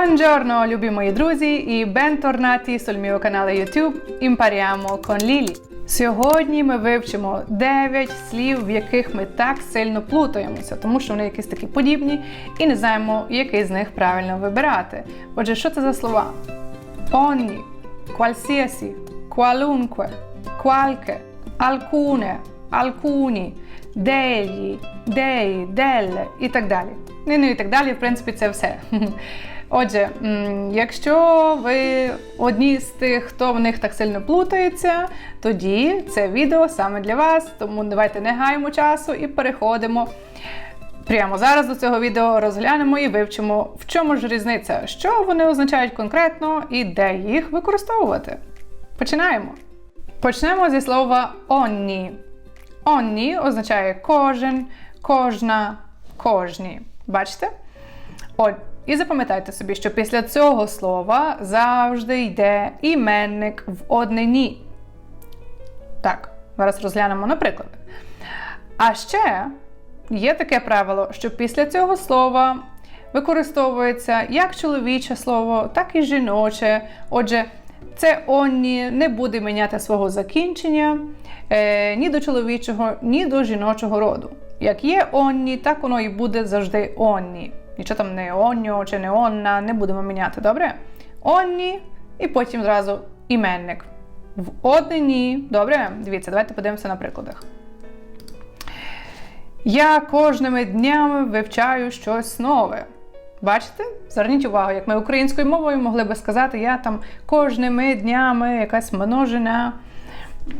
Buongiorno, любі друзі, і бенторнаті sul mio канале YouTube Impariamo con Lily. Сьогодні ми вивчимо 9 слів, в яких ми так сильно плутаємося, тому що вони якісь такі подібні, і не знаємо, який з них правильно вибирати. Отже, що це за слова? Ogni, qualsiasi, qualunque, qualche, alcune, alcuni, degli, dei, delle і так далі. Ну і так далі, в принципі, це все. Отже, якщо ви одні з тих, хто в них так сильно плутається, тоді це відео саме для вас. Тому давайте не гаємо часу і переходимо. Прямо зараз до цього відео розглянемо і вивчимо, в чому ж різниця, що вони означають конкретно і де їх використовувати. Починаємо. Почнемо зі слова «онні». «Онні» означає кожен, кожна, кожні. Бачите? От, і запам'ятайте собі, що після цього слова завжди йде іменник в однині. Так, зараз розглянемо на прикладах. А ще є таке правило, що після цього слова використовується як чоловіче слово, так і жіноче. Отже, це онні не буде міняти свого закінчення е, ні до чоловічого, ні до жіночого роду. Як є онні, так воно і буде завжди онні. Нічого там не онньо чи не онна, не будемо міняти, добре? Онні і потім зразу іменник. В однині. Добре? Дивіться, давайте подивимося на прикладах. Я кожними днями вивчаю щось нове. Бачите? Зверніть увагу, як ми українською мовою могли би сказати, я там кожними днями якась множина.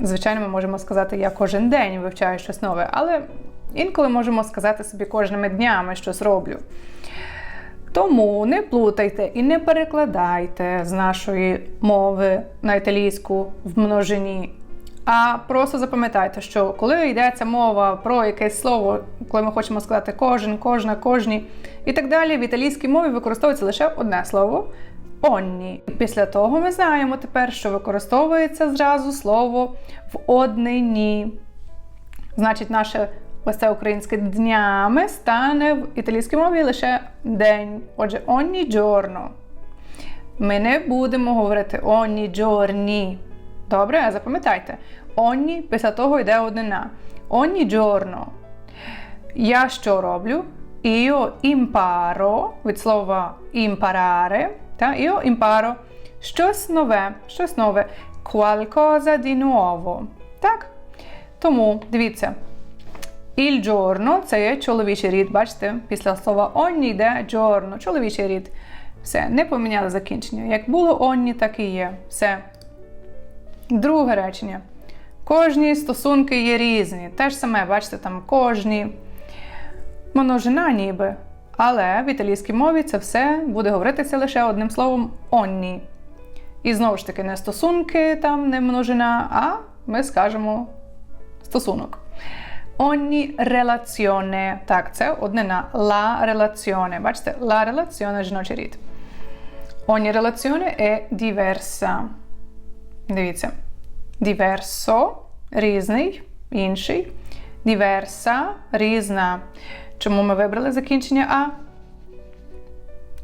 Звичайно, ми можемо сказати, я кожен день вивчаю щось нове, але інколи можемо сказати собі кожними днями щось роблю. Тому не плутайте і не перекладайте з нашої мови на італійську в множині. А просто запам'ятайте, що коли йдеться мова про якесь слово, коли ми хочемо сказати кожен, кожна, кожні і так далі, в італійській мові використовується лише одне слово онні. І після того ми знаємо тепер, що використовується зразу слово в однині. Значить, наше ось це українське днями стане в італійській мові лише день. Отже, ogni giorno. Ми не будемо говорити ogni giorni. Добре, запам'ятайте. Ogni після того йде однина. Ogni giorno. Я що роблю? Io imparo від слова imparare. Та? Io imparo щось нове, щось нове. Qualcosa di nuovo. Так? Тому, дивіться. Il giorno це є чоловічий рід, бачите? Після слова ogni йде giorno, чоловічий рід. Все, не поміняли закінчення. Як було ogni, так і є. Все. Друге речення. Кожні стосунки є різні. Те ж саме, бачите, там кожні. Множина ніби. Але в італійській мові це все буде говоритися лише одним словом ogni. І знову ж таки, не стосунки, там не множина, а ми скажемо стосунок. Ogni relazione. Так, це однина. La relazione. Бачите, la relazione жіночий рід. Ogni relazione è diversa. Дивіться. Diverso різний, інший. Diversa різна. Чому ми вибрали закінчення А?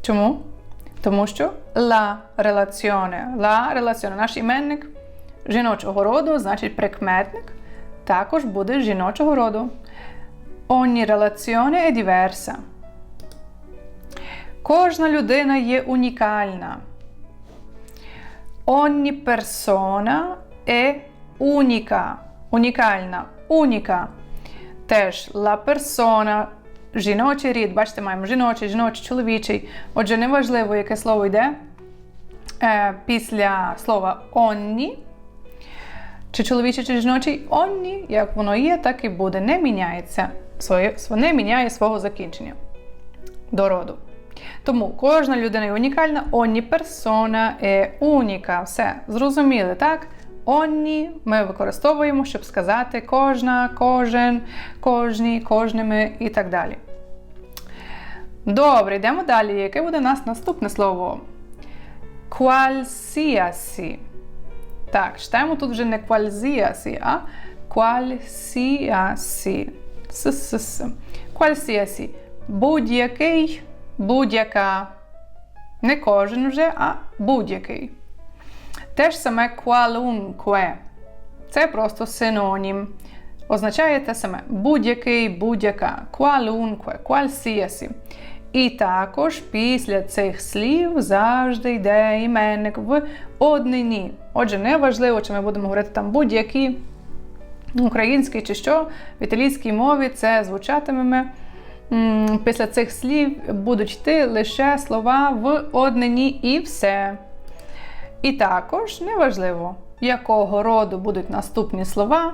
Чому? Тому що la relazione. La relazione. Наш іменник жіночого роду, значить прикметник, також буде жіночого роду. Ogni relazione è diversa. Кожна людина є унікальна. Ogni persona è unica. Унікальна. Уніка. Теж la persona, жіночий рід. Бачите, маємо жіночий, жіночий, чоловічий. Отже, неважливо, яке слово йде е, після слова ogni. Чи чоловічий, чи жіночий онні, як воно є, так і буде. Не міняється своє, не міняє свого закінчення до роду. Тому кожна людина є унікальна, ogni persona è unica. Все, зрозуміли, так? Ogni ми використовуємо, щоб сказати кожна, кожен, кожні, кожними і так далі. Добре, йдемо далі. Яке буде у нас наступне слово? Qualsiasi. Так, читаємо тут вже не qualsiasi, а qualsiasi. С-с-с. Qualsiasi. Будь-який, будь-яка. Не кожен вже, а будь-який. Те ж саме qualunque. Це просто синонім. Означає те саме будь-який, будь-яка, qualunque, qualsiasi. І також після цих слів завжди йде іменник в однині. Отже, не важливо, чи ми будемо говорити там будь-які український чи що, в італійській мові це звучатиме. Після цих слів будуть йти лише слова в однині і все. І також неважливо, якого роду будуть наступні слова.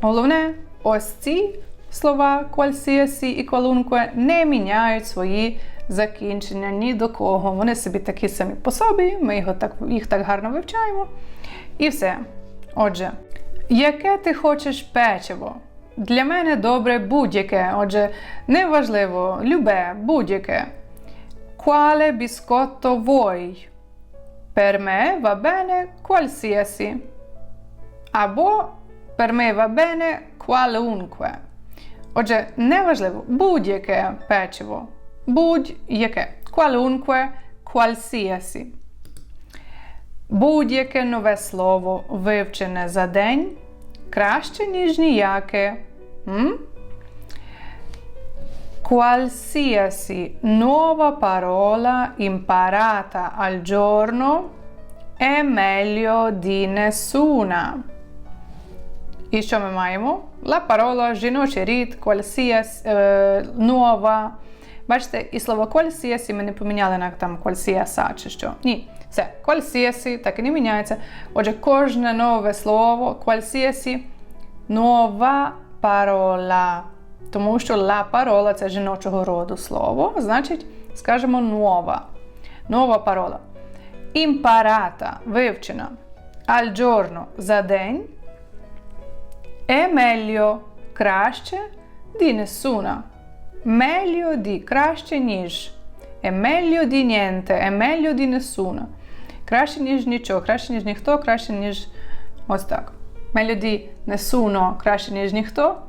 Головне, ось ці слова qualsiasi і qualunque не міняють свої закінчення ні до кого. Вони собі такі самі по собі, ми його так, їх так гарно вивчаємо. І все. Отже, яке ти хочеш печиво? Для мене добре будь-яке. Отже, неважливо, любе, будь-яке. Quale biscotto vuoi? Per me va bene qualsiasi. Або per me va bene qualunque. Отже, неважливо, будь-яке печиво. Будь-яке. Qualunque, qualsiasi. Будь-яке нове слово вивчене за день краще, ніж ніяке. М? Qualsiasi nuova parola imparata al giorno è meglio di nessuna. І що ми маємо? La parola, жіночий рід, qualsiasi, е, нова. Бачите, і слово qualsiasi ми не поміняли на там qualsiasa чи що. Ні. Все, qualsiasi так і не міняється. Отже, кожне нове слово, qualsiasi, нова parola. Тому що la parola це жіночого роду слово, значить, скажемо нова. Нова parola. Imparata вивчена. Al giorno за день. È meglio краще di nessuna. Meglio di краще ніж. È meglio di niente, è meglio di nessuna. Краще, ніж нічого, краще, ніж ніхто, краще, ніж ось так. Meglio di nessuno, краще, ніж ніхто.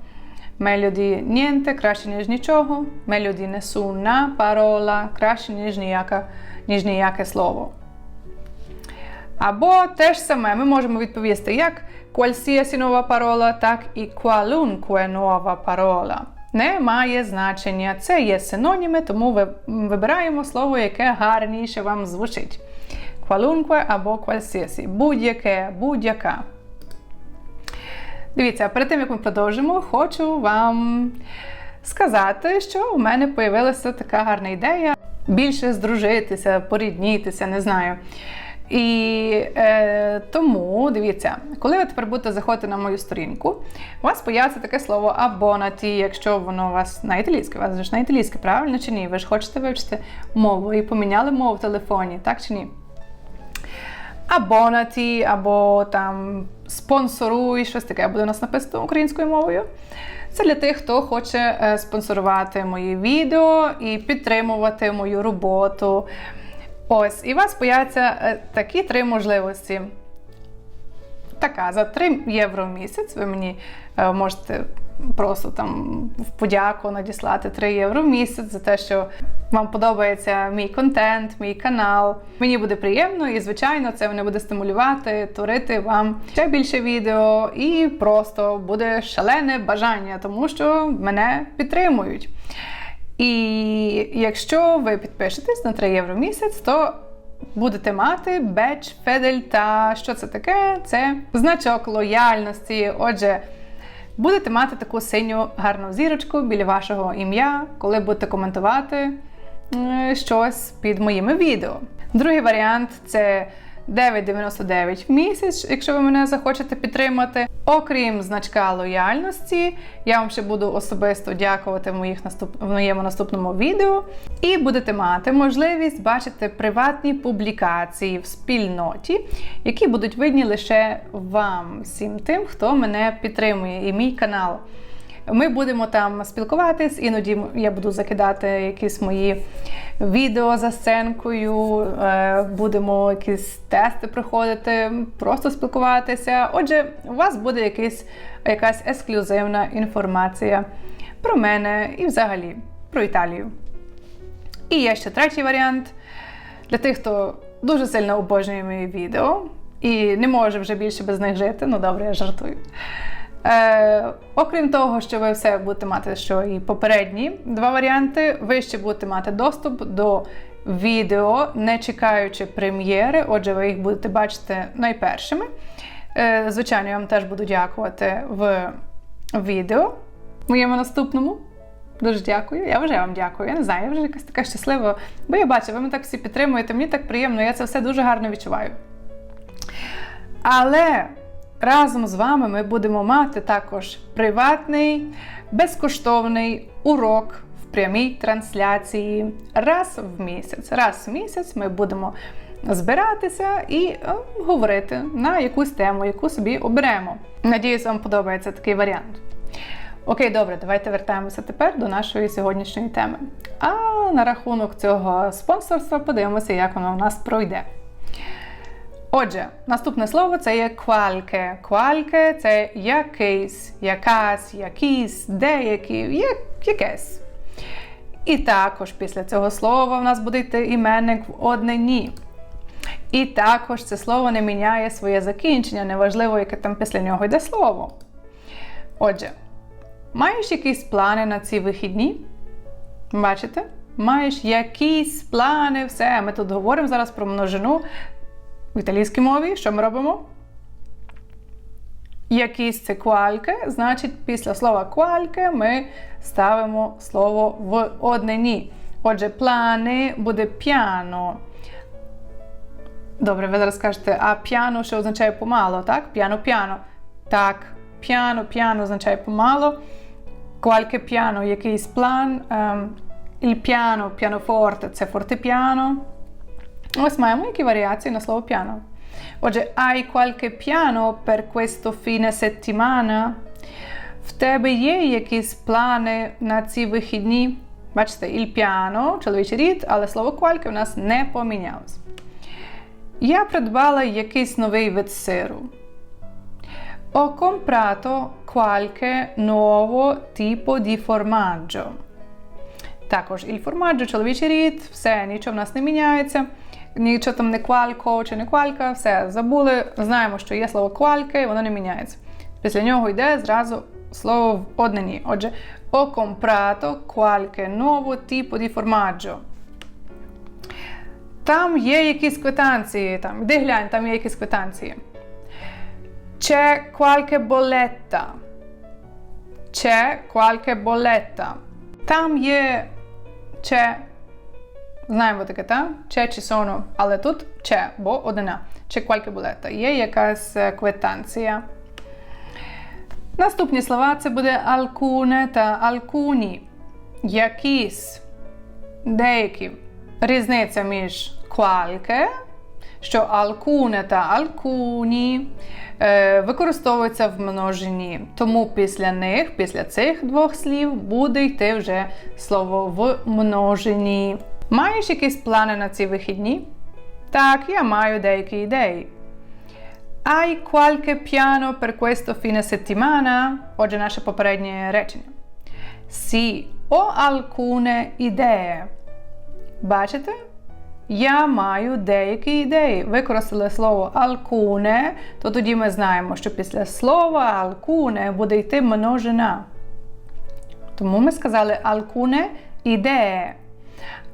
Meglio di niente, краще, ніж нічого. Meglio di nessuna parola, краще, ніж, ніяка, ніж ніяке слово. Або те ж саме ми можемо відповісти як qualsiasi nuova parola, так і qualunque nuova parola. Не має значення. Це є синоніми, тому ви вибираємо слово, яке гарніше вам звучить. Qualunque або qualsiasi. Будь-яке, будь-яка. Дивіться, перед тим, як ми продовжимо, хочу вам сказати, що у мене з'явилася така гарна ідея більше здружитися, поріднітися, не знаю. І е, тому дивіться, коли ви тепер будете заходити на мою сторінку, у вас появиться таке слово абонаті, якщо воно у вас на італійське, у вас ж на італійське, правильно чи ні? Ви ж хочете вивчити мову і поміняли мову в телефоні, так чи ні? Абонаті, або там спонсоруй, щось таке буде у нас написано українською мовою. Це для тих, хто хоче е, спонсорувати мої відео і підтримувати мою роботу. Ось, і у вас появляться е, такі три можливості. Така, за 3 євро в місяць ви мені е, можете просто там в подяку надіслати 3 євро в місяць за те, що вам подобається мій контент, мій канал. Мені буде приємно і, звичайно, це мене буде стимулювати, творити вам ще більше відео, і просто буде шалене бажання, тому що мене підтримують. І якщо ви підпишетесь на 3 євро в місяць, то будете мати бедж Федельта. Що це таке? Це значок лояльності. Отже, будете мати таку синю гарну зірочку біля вашого ім'я, коли будете коментувати щось під моїми відео. Другий варіант це 9,99 в місяць, якщо ви мене захочете підтримати. Окрім значка лояльності, я вам ще буду особисто дякувати в, моїх наступ... в моєму наступному відео. І будете мати можливість бачити приватні публікації в спільноті, які будуть видні лише вам, всім тим, хто мене підтримує, і мій канал. Ми будемо там спілкуватись, іноді я буду закидати якісь мої відео за сценкою, е, будемо якісь тести проходити, просто спілкуватися. Отже, у вас буде якийсь, якась ексклюзивна інформація про мене і взагалі про Італію. І є ще третій варіант. Для тих, хто дуже сильно обожнює мої відео і не може вже більше без них жити, ну добре, я жартую. Е, Окрім того, що ви все будете мати, що і попередні два варіанти, ви ще будете мати доступ до відео, не чекаючи прем'єри, отже, ви їх будете бачити найпершими. Е, Звичайно, я вам теж буду дякувати в відео моєму наступному. Дуже дякую. Я вже вам дякую. Я не знаю, я вже якась така щаслива, бо я бачу, ви мене так всі підтримуєте, мені так приємно, я це все дуже гарно відчуваю. Але разом з вами ми будемо мати також приватний, безкоштовний урок в прямій трансляції раз в місяць. Раз в місяць ми будемо збиратися і е, говорити на якусь тему, яку собі оберемо. Надіюсь, вам подобається такий варіант. Окей, добре, давайте вертаємося тепер до нашої сьогоднішньої теми. А на рахунок цього спонсорства подивимося, як воно у нас пройде. Отже, наступне слово це є квальке. Квальке це якийсь, якась, якийсь, деякий, як, якесь. І також після цього слова в нас буде йти іменник в однині. І також це слово не міняє своє закінчення, неважливо, яке там після нього йде слово. Отже, маєш якісь плани на ці вихідні? Бачите? Маєш якісь плани, все. Ми тут говоримо зараз про множину в італійській мові. Що ми робимо? Якісь це квальке, значить, після слова квальке ми ставимо слово в однині. Отже, плани буде п'яно. Добре, ви зараз скажете, а п'яно що означає помало, так? П'яно-п'яно. Так, п'яно, п'яно означає помало. Qualche piano, якийсь план. Il piano, pianoforte це фортепіано. Ось маємо які варіації на слово піано. Отже, hai qualche piano per questo fine settimana? В тебе є якісь плани на ці вихідні? Бачите, il piano, чоловічий рід, але слово qualche у нас не помінялось. Я придбала якийсь новий вид сиру. Ho comprato qualche nuovo tipo di formaggio. Також il formaggio, чоловічий рід, все, нічого в нас не міняється. Нічого там не квалько чи не квалька, все, забули. Знаємо, що є слово квальке, і воно не міняється. Після нього йде зразу слово в однині. Отже, ho comprato qualche nuovo tipo di formaggio. Там є якісь квитанції. Там, Іди глянь, там є якісь квитанції. C'è qualche bolletta. C'è qualche bolletta. Там є c'è. Знаємо таке, так? C'è ci sono, але тут c'è, бо одина. C'è qualche bolletta. Є якась квитанція. Наступні слова це буде alcune та alcuni. Якісь. Деякі. Різниця між qualche, що alcune та alcuni е, використовуються в множині. Тому після них, після цих двох слів, буде йти вже слово в множині. Маєш якісь плани на ці вихідні? Так, я маю деякі ідеї. Hai qualche piano per questo fine settimana? Отже, наше попереднє речення. Sì, ho alcune idee. Бачите? Я маю деякі ідеї. Використали слово alcune, то тоді ми знаємо, що після слова alcune буде йти множина. Тому ми сказали alcune ідеї.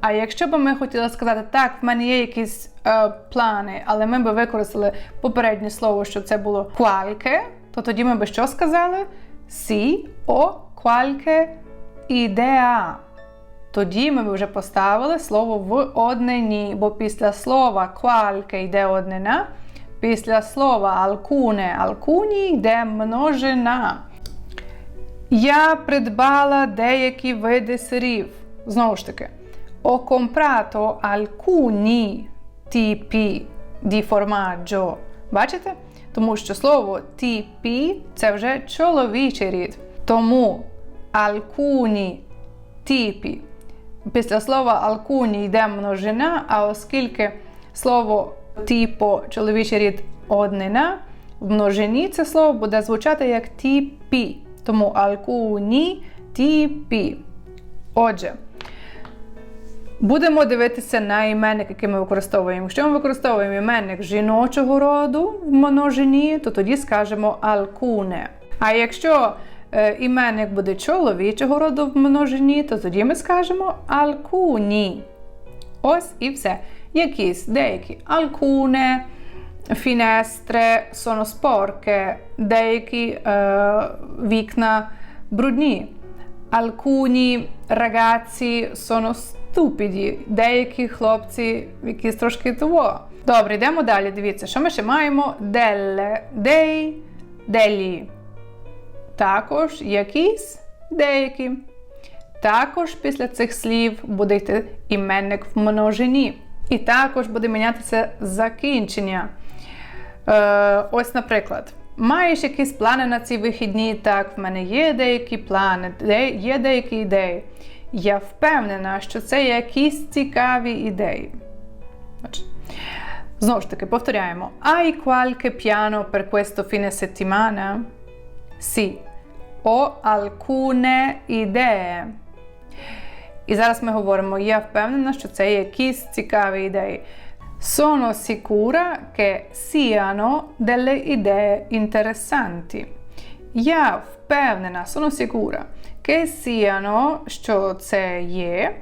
А якщо б ми хотіли сказати, так, в мене є якісь е, плани, але ми б використали попереднє слово, що це було qualche, то тоді ми б що сказали? Sì, o qualche idea. Тоді ми б вже поставили слово в однині, бо після слова qualche йде однина, після слова alcune, alcuni йде множина. Я придбала деякі види сирів. Знову ж таки, ho comprato alcuni tipi di formaggio. Бачите? Тому що слово tipi – це вже чоловічий рід. Тому alcuni tipi. Після слова alcuni йде множина, а оскільки слово типу чоловічий рід однина, в множині це слово буде звучати як тіпі. Тому alcuni tipi. Отже, Будемо дивитися на іменник, який ми використовуємо. Якщо ми використовуємо іменник жіночого роду в множині, то тоді скажемо alcune. А якщо е, іменник буде чоловічого роду в множині, то тоді ми скажемо alcuni. Ось і все. Якісь деякі finestre sono sporche, деякі е, вікна брудні. Alcuni ragazzi sono stupidi, деякі хлопці якісь трошки того. Добре, йдемо далі. Дивіться, що ми ще маємо? Delle, dei, degli. Також якісь деякі. Також після цих слів буде йти іменник в множині. І також буде мінятися закінчення. Е, ось, наприклад, маєш якісь плани на ці вихідні? Так, в мене є деякі плани, є деякі ідеї. Я впевнена, що це якісь цікаві ідеї. Знову ж таки, повторяємо. Hai qualche piano per questo fine settimana? Sì, ho alcune idee. І зараз ми говоримо: я впевнена, що це якісь цікаві ідеї. Sono sicura che siano delle idee interessanti. Я впевнена, sono sicura, che siano, що це є,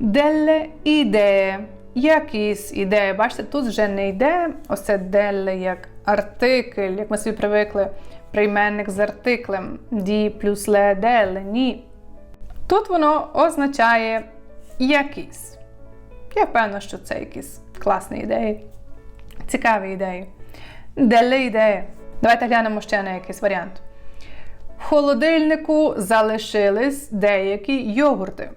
delle idee. Якісь ідеї. Бачите, тут вже не йде ось це delle як артикль, як ми собі привикли, прийменник з артиклем die плюс le delle. Ні. Тут воно означає якісь. Я впевнена, що це якісь класні ідеї, цікаві ідеї. Дelle ідеї. Давайте глянемо ще на якийсь варіант. В холодильнику залишились деякі йогурти.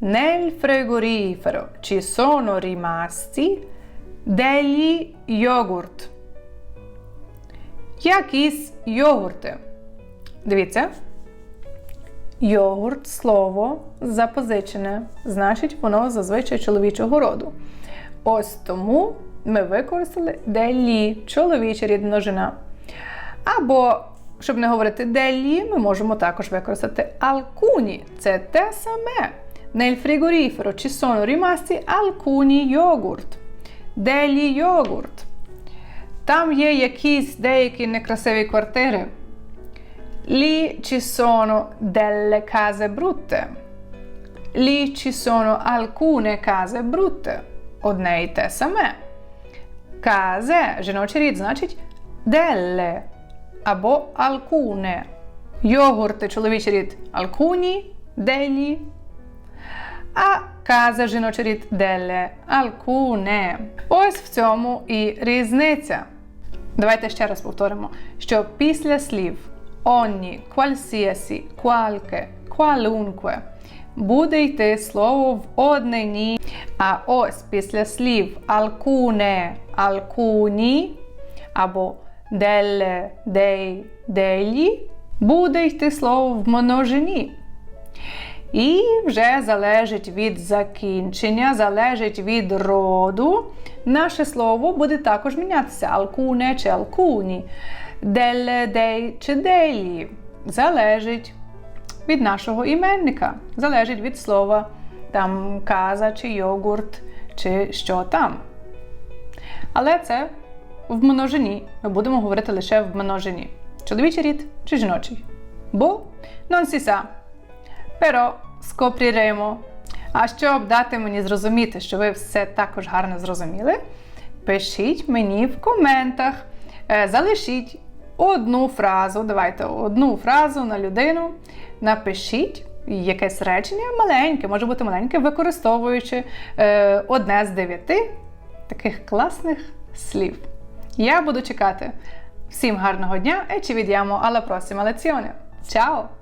Nel frigorifero ci sono rimasti degli yogurt. Якісь йогурти. Дивіться. Йогурт слово запозичене, значить, воно зазвичай чоловічого роду. Ось тому ми використали делі, чоловіча рід множина. Або, щоб не говорити делі, ми можемо також використати алкуні. Це те саме. Nel frigorifero ci sono rimasti alcuni yogurt. Делі йогурт. Там є якісь деякі некрасиві квартири. Lì ci sono delle case brutte. Lì ci sono alcune case brutte. Одне і те саме. Казе, жіночий рід, значить delle або alcune. Йогурти, чоловічий рід alcuni, degli. А каза жіночий рід delle, alcune. Ось в цьому і різниця. Давайте ще раз повторимо, що після слів ogni, qualsiasi, qualche, qualunque буде йти слово в однині. А ось після слів alcune, alcuni або delle, dei, degli буде йти слово в множині. І вже залежить від закінчення, залежить від роду. Наше слово буде також мінятися alcune чи alcuni, delle, dei чи degli. Залежить від нашого іменника, залежить від слова там каза чи йогурт, чи що там. Але це в множині. Ми будемо говорити лише в множині. Чоловічий рід чи жіночий. Бо non si sa. Però scopriremo. А щоб дати мені зрозуміти, що ви все також гарно зрозуміли, пишіть мені в коментах, Е, залишіть одну фразу. Давайте одну фразу на людину. Напишіть якесь речення маленьке, може бути маленьке, використовуючи е, одне з дев'яти таких класних слів. Я буду чекати. Всім гарного дня e ci vediamo alla prossima lezione. Ciao!